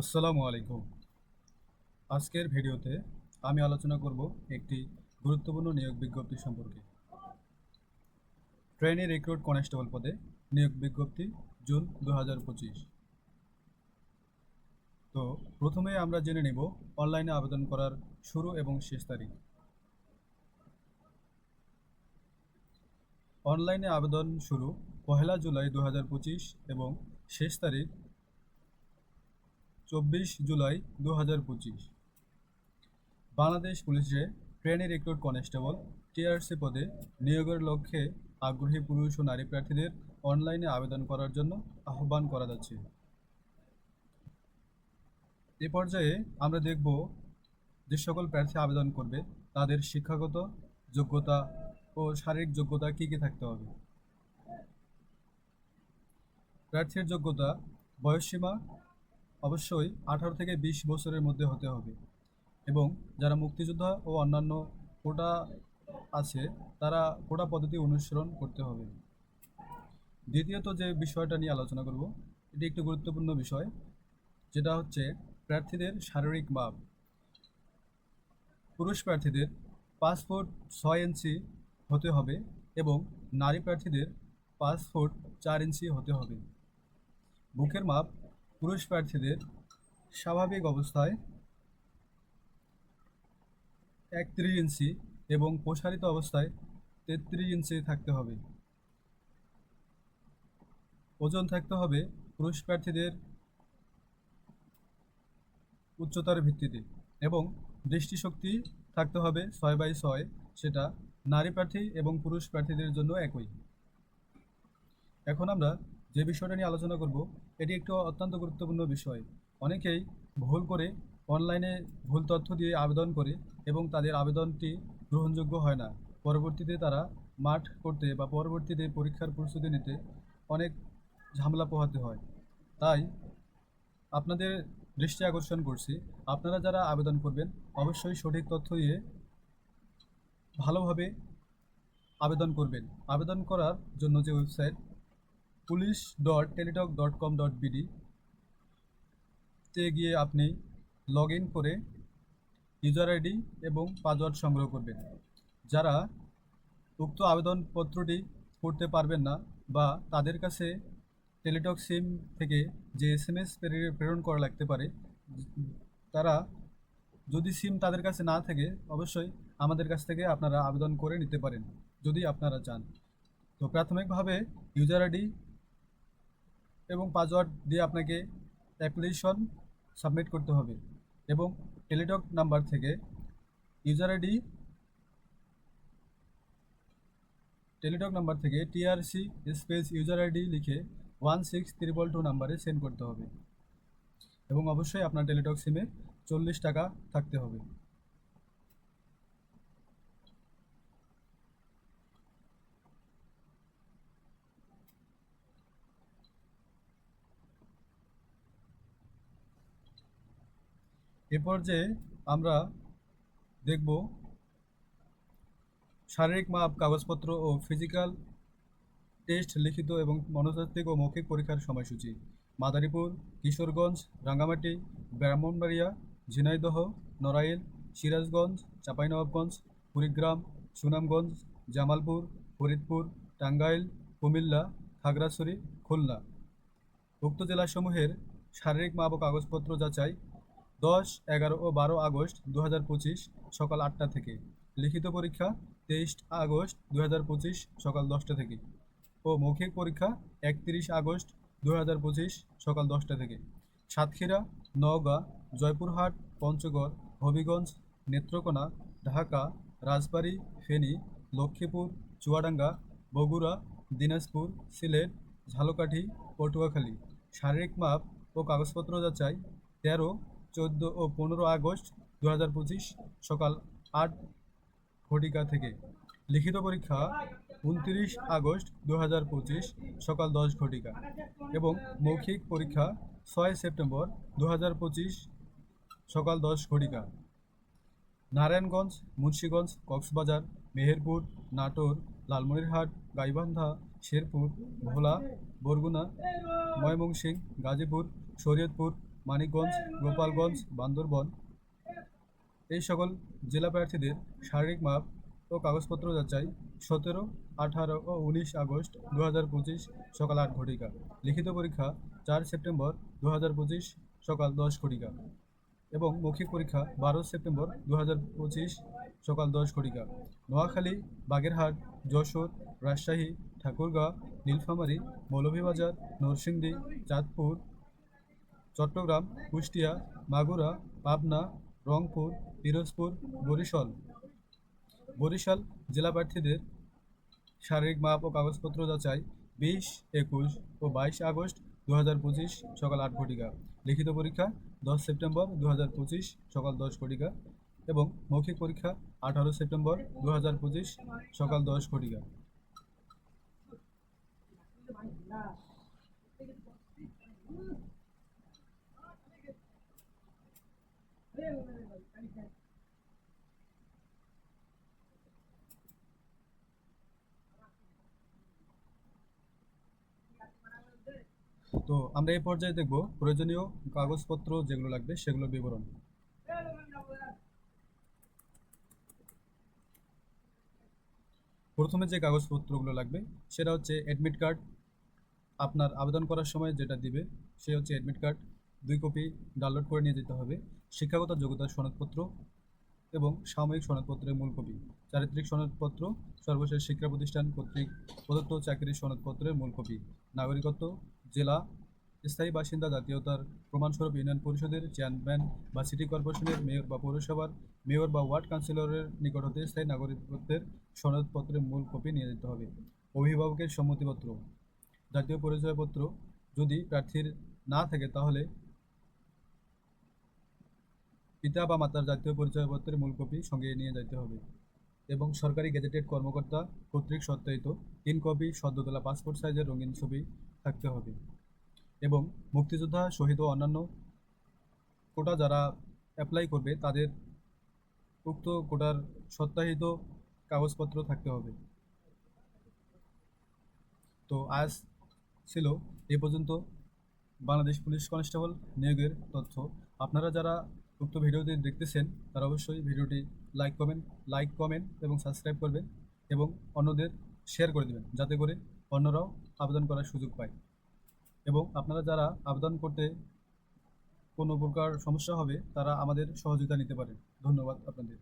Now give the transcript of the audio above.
আসসালামু আলাইকুম। আজকের ভিডিওতে আমি আলোচনা করব একটি গুরুত্বপূর্ণ নিয়োগ বিজ্ঞপ্তি সম্পর্কে। ট্রেনি রিক্রুট কনস্টেবল পদে নিয়োগ বিজ্ঞপ্তি জুন দু হাজার পঁচিশ। তো প্রথমে আমরা জেনে নেব অনলাইনে আবেদন করার শুরু এবং শেষ তারিখ। অনলাইনে আবেদন শুরু পহেলা জুলাই দু হাজার পঁচিশ এবং শেষ তারিখ চব্বিশ জুলাই দু হাজার পঁচিশ। বাংলাদেশ পুলিশে ট্রেনি রিক্রুট কনস্টেবল টিআরসি পদে নিয়োগের লক্ষ্যে আগ্রহী পুরুষ ও নারী প্রার্থীদের অনলাইনে আবেদন করার জন্য আহ্বান করা যাচ্ছে। এ পর্যায়ে আমরা দেখব যে সকল প্রার্থী আবেদন করবে, তাদের শিক্ষাগত যোগ্যতা ও শারীরিক যোগ্যতা কী কী থাকতে হবে? প্রার্থীর যোগ্যতা, বয়সসীমা অবশ্যই আঠারো থেকে বিশ বছরের মধ্যে হতে হবে। এবং যারা মুক্তিযোদ্ধা ও অন্যান্য কোটা আছে, তারা কোটা পদ্ধতি অনুসরণ করতে হবে। দ্বিতীয়ত যে বিষয়টা নিয়ে আলোচনা করব, এটি একটি গুরুত্বপূর্ণ বিষয়, যেটা হচ্ছে প্রার্থীদের শারীরিক মাপ। পুরুষ প্রার্থীদের ফুট ছয় ইঞ্চি হতে হবে এবং নারী প্রার্থীদের ফুট চার ইঞ্চি হতে হবে। বুকের মাপ পুরুষ প্রার্থীদের স্বাভাবিক অবস্থায় একত্রিশ ইঞ্চি এবং প্রসারিত অবস্থায় তেত্রিশ ইঞ্চি থাকতে হবে। ওজন থাকতে হবে পুরুষ প্রার্থীদের উচ্চতার ভিত্তিতে এবং দৃষ্টিশক্তি থাকতে হবে ছয় বাই ছয়, সেটা নারী প্রার্থী এবং পুরুষ প্রার্থীদের জন্য একই। এখন আমরা যে বিষয়টা নিয়ে আলোচনা করব, এটি একটি অত্যন্ত গুরুত্বপূর্ণ বিষয়। অনেকেই ভুল করে অনলাইনে ভুল তথ্য দিয়ে আবেদন করে এবং তাদের আবেদনটি গ্রহণযোগ্য হয় না। পরবর্তীতে তারা মাঠ করতে বা পরবর্তীতে পরীক্ষার প্রস্তুতি নিতে অনেক ঝামেলা পোহাতে হয়। তাই আপনাদের দৃষ্টি আকর্ষণ করছি। আপনারা যারা আবেদন করবেন, অবশ্যই সঠিক তথ্য দিয়ে ভালোভাবে আবেদন করবেন। আবেদন করার জন্য যে website police dot teletalk dot com dot BD তে গিয়ে আপনি লগ ইন করে ইউজার আইডি এবং পাসওয়ার্ড সংগ্রহ করবেন। যারা উক্ত আবেদনপত্রটি করতে পারবেন না বা তাদের কাছে টেলিটক সিম থেকে যে এস এম এস প্রেরণ করা লাগতে পারে, তারা যদি সিম তাদের কাছে না থাকে, অবশ্যই আমাদের কাছ থেকে আপনারা আবেদন করে নিতে পারেন, যদি আপনারা চান। তো প্রাথমিকভাবে ইউজার আইডি এবং পাসওয়ার্ড দিয়ে আপনাকে অ্যাপ্লিকেশন সাবমিট করতে হবে এবং টেলিটক নাম্বার থেকে ইউজার আইডি টেলিটক নাম্বার থেকে টিআরসি স্পেস ইউজার আইডি লিখে ওয়ান সিক্স ত্রিপল টু নাম্বারে সেন্ড করতে হবে এবং অবশ্যই আপনার টেলিটক সিমে চল্লিশ টাকা থাকতে হবে। এ পর্যায়ে আমরা দেখব শারীরিক মাপ, কাগজপত্র ও ফিজিক্যাল টেস্ট লিখিত এবং মনস্তাত্ত্বিক ও মৌখিক পরীক্ষার সময়সূচি। মাদারীপুর, কিশোরগঞ্জ, রাঙ্গামাটি, ব্রাহ্মণবাড়িয়া, ঝিনাইদহ, নড়াইল, সিরাজগঞ্জ, চাঁপাইনবাবগঞ্জ, কুড়িগ্রাম, সুনামগঞ্জ, জামালপুর, ফরিদপুর, টাঙ্গাইল, কুমিল্লা, খাগড়াছড়ি, খুলনা। উক্ত জেলাসমূহের শারীরিক মাপ ও কাগজপত্র যাচাই দশ, এগারো ও বারো আগস্ট দু হাজার পঁচিশ সকাল আটটা থেকে। লিখিত পরীক্ষা তেইশ আগস্ট দু হাজার পঁচিশ সকাল দশটা থেকে। ও মৌখিক পরীক্ষা একত্রিশ আগস্ট দু হাজার পঁচিশ সকাল দশটা থেকে। সাতক্ষীরা, নওগাঁ, জয়পুরহাট, পঞ্চগড়, হবিগঞ্জ, নেত্রকোনা, ঢাকা, রাজবাড়ী, ফেনী, লক্ষ্মীপুর, চুয়াডাঙ্গা, বগুড়া, দিনাজপুর, সিলেট, ঝালকাঠি পটুয়াখালী শারীরিক মাপ ও কাগজপত্র যাচাই তেরো চোদ্দ ও পনেরো আগস্ট দু হাজার পঁচিশ সকাল আট ঘটিকা থেকে। লিখিত পরীক্ষা উনত্রিশ আগস্ট দু হাজার পঁচিশ সকাল দশ ঘটিকা এবং মৌখিক পরীক্ষা ছয় সেপ্টেম্বর দু হাজার পঁচিশ সকাল দশ ঘটিকা। নারায়ণগঞ্জ, মুন্সীগঞ্জ, কক্সবাজার, মেহেরপুর, নাটোর, লালমনিরহাট, গাইবান্ধা, শেরপুর, ভোলা, বরগুনা, ময়মনসিংহ, গাজীপুর, শরীয়তপুর মানিকগঞ্জ, গোপালগঞ্জ, বান্দরবন এই সকল জেলা প্রার্থীদের শারীরিক মাপ ও কাগজপত্র যাচাই সতেরো, আঠারো ও উনিশ আগস্ট দু হাজার পঁচিশ সকাল আট ঘটিকা। লিখিত পরীক্ষা চার সেপ্টেম্বর দু হাজার পঁচিশ সকাল দশ ঘটিকা এবং মৌখিক পরীক্ষা বারো সেপ্টেম্বর দু হাজার পঁচিশ সকাল দশ ঘটিকা। নোয়াখালী, বাগেরহাট, যশোর, রাজশাহী ঠাকুরগাঁও নীলফামারী, মৌলভীবাজার, নরসিংদী, চাঁদপুর চট্টগ্রাম, কুষ্টিয়া, মাগুরা, পাবনা, রংপুর, পিরোজপুর, বরিশাল। বরিশাল জেলা প্রার্থীদের শারীরিক মাপ ও কাগজপত্র যাচাই বিশ, একুশ ও বাইশ আগস্ট দু হাজার পঁচিশ সকাল আট ঘটিকা। লিখিত পরীক্ষা দশ সেপ্টেম্বর দু হাজার পঁচিশ সকাল দশ ঘটিকা এবং মৌখিক পরীক্ষা আঠারো সেপ্টেম্বর দু হাজার পঁচিশ সকাল দশ ঘটিকা। তো আমরা এই পর্যায়ে দেখব প্রয়োজনীয় কাগজপত্র যেগুলো লাগবে, সেগুলোর বিবরণ। প্রথমে যে কাগজপত্রগুলো লাগবে, সেটা হচ্ছে অ্যাডমিট কার্ড আপনার আবেদন করার সময় যেটা দিবে, সে হচ্ছে অ্যাডমিট কার্ড দুই কপি ডাউনলোড করে নিয়ে যেতে হবে। শিক্ষাগত যোগ্যতার সনদপত্র এবং সাময়িক সনদপত্রের মূল কপি। চারিত্রিক সনদপত্র, সর্বশেষ শিক্ষা প্রতিষ্ঠান কর্তৃক প্রদত্ত চাকরির সনদপত্রের মূল কপি। নাগরিকত্ব, জেলা, স্থায়ী বাসিন্দা জাতীয়তার প্রমাণস্বরূপ ইউনিয়ন পরিষদের চেয়ারম্যান বা সিটি কর্পোরেশনের মেয়র বা পৌরসভার মেয়র বা ওয়ার্ড কাউন্সিলরের নিকট হতে স্থায়ী নাগরিকত্বের সনদপত্রের মূল কপি নিয়ে যেতে হবে। অভিভাবকের সম্মতিপত্র। জাতীয় পরিচয়পত্র। যদি প্রার্থীর না থাকে তাহলে পিতা বা মাতার জাতীয় পরিচয়পত্রের মূল কপি সঙ্গে নিয়ে যেতে হবে এবং সরকারি গেজেটেড কর্মকর্তা কর্তৃক সত্যায়িত তিন কপি সদ্যতলা পাসপোর্ট সাইজের রঙিন ছবি থাকতে হবে এবং মুক্তিযোদ্ধা শহীদ ও অন্যান্য কোটা যারা অ্যাপ্লাই করবে তাদের উক্ত কোটার সত্যায়িত কাগজপত্র থাকতে হবে। তো আজ ছিল এ পর্যন্ত। বাংলাদেশ পুলিশ কনস্টেবল নিয়োগের তথ্য। আপনারা যারা উক্ত ভিডিওটি দেখতেছেন, তারা অবশ্যই ভিডিওটি লাইক কমেন্ট লাইক কমেন্ট এবং সাবস্ক্রাইব করবেন এবং অন্যদের শেয়ার করে দেবেন, যাতে করে অন্যরাও আবেদন করার সুযোগ পায়। এবং আপনারা যারা আবেদন করতে কোনো প্রকার সমস্যা হবে, তারা আমাদের সহযোগিতা নিতে পারেন। ধন্যবাদ আপনাদের।